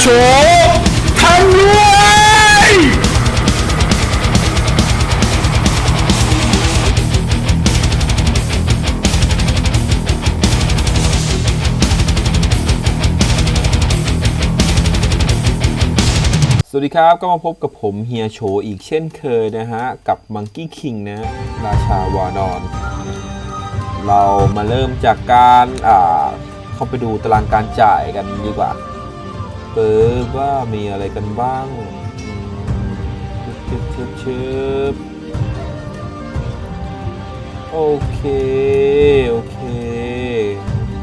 โฉทำรวยสวัสดีครับ ก็มาพบกับผมเฮียโฉอีกเช่นเคยนะฮะ กับ Monkey King นะ ราชาวานอน เรามาเริ่มจากการ อ่า เข้าไปดูตารางการจ่ายกันดีกว่า ปิดว่ามีอะไรกันบ้างชึบชึบชึบโอเค โอเค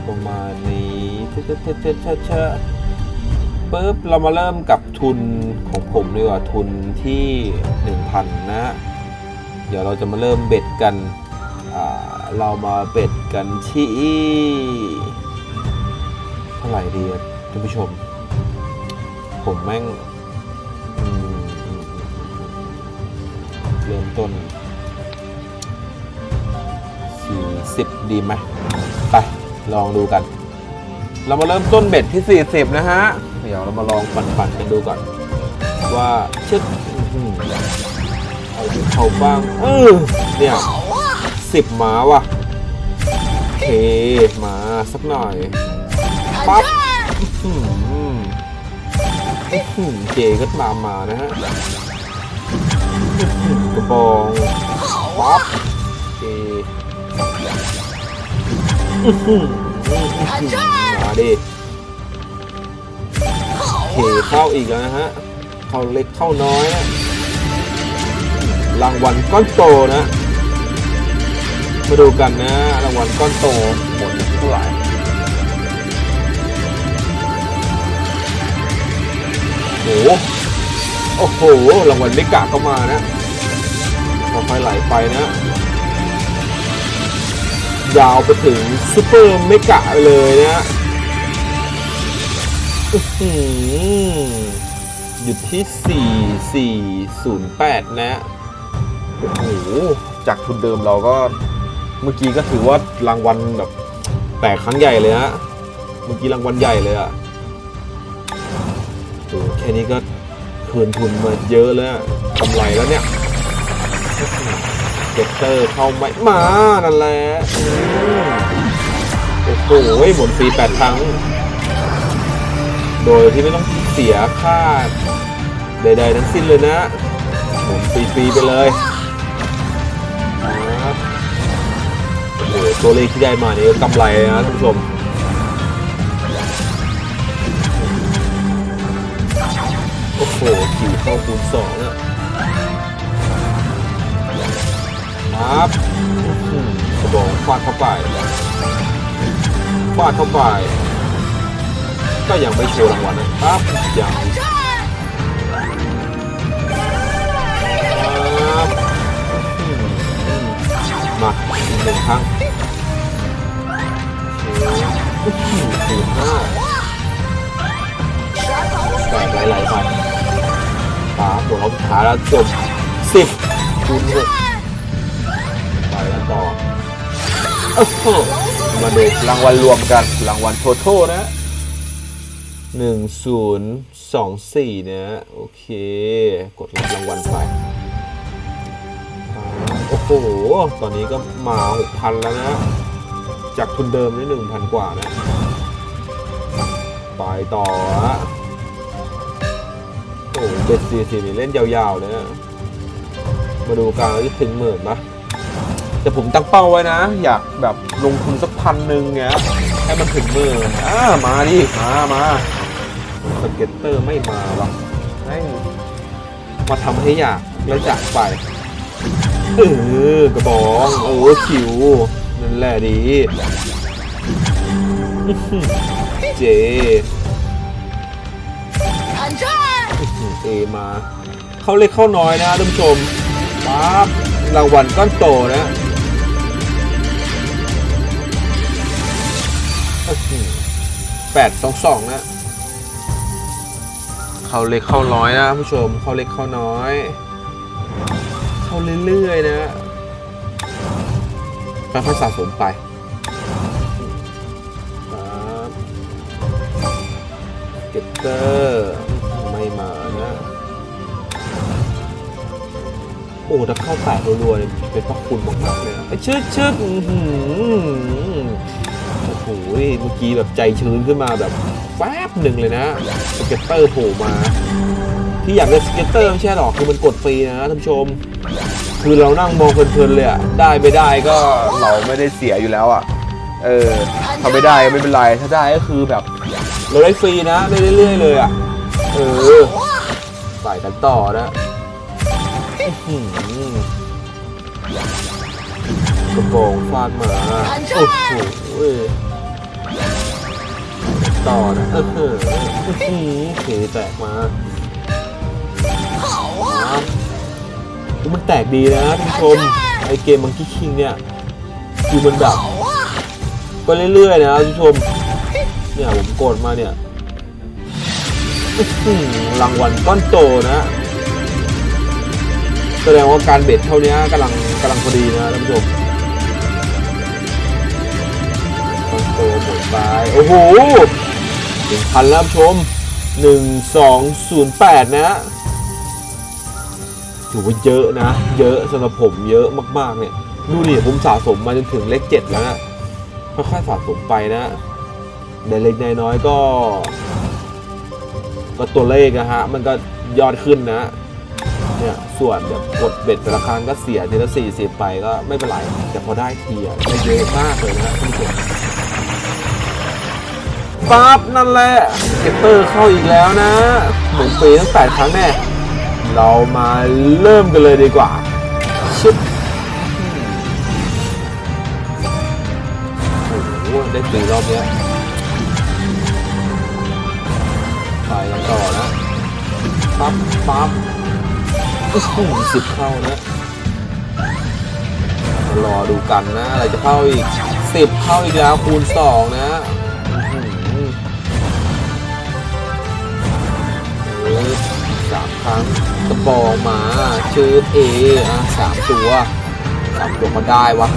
ประมาณนี้เชะเชะเชะเชะเชะเชะปุ๊บเรามาเริ่มกับทุนของผมดีกว่าทุนที่ 1,000 นะ เดี๋ยวเราจะมาเริ่มเบ็ดกัน เรามาเบ็ดกันที่เท่าไหร่ดีท่านผู้ชม ผมแม่งเริ่มต้น 40 ดีไหมไป ลองดูกัน เรามาเริ่มต้นเบ็ดที่ 40 นะฮะ เดี๋ยวเรามาลองปั่นๆกันดูก่อน ว่าชึดอื้อหือเอาเขาบ้าง เออเนี่ยสิบหมาว่ะโอเค มาสักหน่อย ปั๊บ เจก็ตามมานะฮะกระบองปั๊บเจมาดิเคเข้าอีกแล้วนะฮะ เข้าเล็กเข้าน้อยนะรางวัลก้อนโตนะ มาดูกันนะ รางวัลก้อนโตหมดเท่าไหร่ หโอ้โหรางวัลไม่กะก็มานะค่อยๆไหลไปนะยาวไปถึงซูเปอร์เมกะไปเลยนะอื้อหือหยุดที่ 4408 นะ โอ้โห จากทุนเดิมเราก็ เมื่อกี้ก็ถือว่ารางวัลแบบแตกครั้งใหญ่เลยฮะ เมื่อกี้รางวัลใหญ่เลยอะ โหแค่นี้ก็คืนทุนมาเยอะแล้วกำไรแล้วเนี่ยเก็ตเตอร์เข้าไม่มานั่นแหละโอ้โหหมุนฟรีแปดครั้ง โดยที่ไม่ต้องเสียค่าใดๆทั้งสิ้นเลยนะหมุนฟรีๆไปเลยครับโอ้โหตัวเลขที่ได้มานี่ก็กำไรนะท่านผู้ชม หคิวเข้าคูณสองอะครับอือกระบอกฟาดเข้าไปฟาดเข้าไป ก็ยังไม่โชว์รางวัลนะครับยัง ตัวเราสุดท้ายแล้วจบสิบคูณหกไปแล้วต่อมาดูรางวัลรวมกันรางวัลโทโทนะหนึ่งศูนย์สองสี่นะโอเค กดรับรางวัลไปโอ้โห ตอนนี้ก็มาหกพันแล้วนะ จากทุนเดิมนี่หนึ่งพันกว่านะ ไปต่อฮะ โอ้เจ็ดสี่สี่นี่เล่นยาวๆเลยนะมาดูกันว่าจะถึงหมื่นปะแต่ผมตั้งเป้าไว้นะ อยากแบบลงทุนสักพันหนึ่งเงี้ยให้มันถึงหมื่นอ่ามาดิมามาสเก็ตเตอร์ไม่มาวะแม่งมาทำให้อยากแล้วจากไปเออกระบองโอ้คิวนั่นแหละดีเจ เอมา เข้าเล็กเข้าน้อยนะท่านผู้ชมปั๊บรางวัลก้อนโตนะแปดสองสองนะ เข้าเล็กเข้าน้อยนะท่านผู้ชม เข้าเล็กเข้าน้อย เข้าเรื่อยๆนะค่อยๆสะสมไปปั๊บก็ตเตอร์ไม่มา โอ้ถ้าเข้าแตกรัวๆเนี่ยเป็นพระคุณมากๆเลยไอ้ชืดชืดอื้อหือโอ้โหเมื่อกี้แบบใจชื้นขึ้นมาแบบแป๊บหนึ่งเลยนะสเก็ตเตอร์โผล่มาที่อยากได้สเก็ตเตอร์ไม่ใช่หรอกคือมันกดฟรีนะท่านผู้ชม คือเรานั่งมองเพลินๆเลยอะได้ไม่ได้ก็เราไม่ได้เสียอยู่แล้วอะเออทำไม่ได้ก็ไม่เป็นไรถ้าได้ก็คือแบบ เราได้ฟรีนะได้เรื่อยๆเลยอะเออใส่กันต่อนะ หือกระโปรงฟาดมาโอ้โหต่อนะเออหืออื้อหือแตกมาครับมันแตกดีนะท่านผู้ชมไอเกมมังกี้คิงเนี่ยคือมันแบบก็เรื่อยๆนะท่านผู้ชมเนี่ยผมโกดมาเนี่ยอื้อหือรางวัลก้อนโตนะ แสดงว่าการเบ็ดเท่านี้กำลังกำลังพอดีนะท่านผู้ชมก้อนโตหมดไปโอ้โหหนึ่งพันแล้วท่านผู้ชมหนึ่งสองศูนย์แปดนะถือว่าเยอะนะ เยอะสำหรับผมเยอะมากๆเนี่ยดูนี่ผมสะสมมาจนถึงเลขเจ็ดแล้วนะค่อยๆสะสมไปนะในเล็กในน้อยก็ ก็ตัวเลขนะฮะ มันก็ยอดขึ้นนะ เนี่ยส่วนแบบกดเบ็ดแต่ละครั้งก็เสียทีละสี่สิบไปก็ไม่เป็นไรแต่พอได้ทีอะได้เยอะมากเลยนะท่านผู้ชมปั๊บนั่นแหละเก็ตเตอร์เข้าอีกแล้วนะเหมุนฟรีตั้งแปดครั้งแน่เรามาเริ่มกันเลยดีกว่าชิบโอ้โหได้ฟรีรอบเนี้ยไปกันต่อนะปั๊บปั๊บ อื้อหือสิบเข้านะ รอดูกันนะ อะไรจะเข้าอีกสิบเข้าอีกแล้วคูณสองนะหือเออสามครั้งกระบองมาชื่อเออะสามตัวสามตัวก็ได้วะ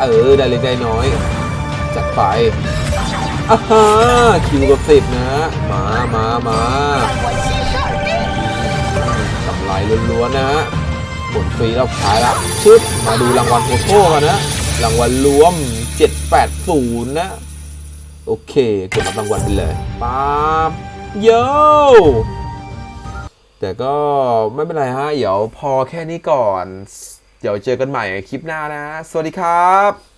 เออ ได้เล็กได้น้อย จัดไปอ่าฮะคิวกับสิบนะ มามามา ล้วนๆนะฮะหมุนฟรีรอบท้ายละชึบมาดูรางวัลโทโต้กันนะ รางวัลรวม 780 นะ โอเคเกดรับรางวัลไปเลยป๊าบโยแต่ก็ไม่เป็นไรฮะ เดี๋ยวพอแค่นี้ก่อน เดี๋ยวเจอกันใหม่คลิปหน้านะ สวัสดีครับ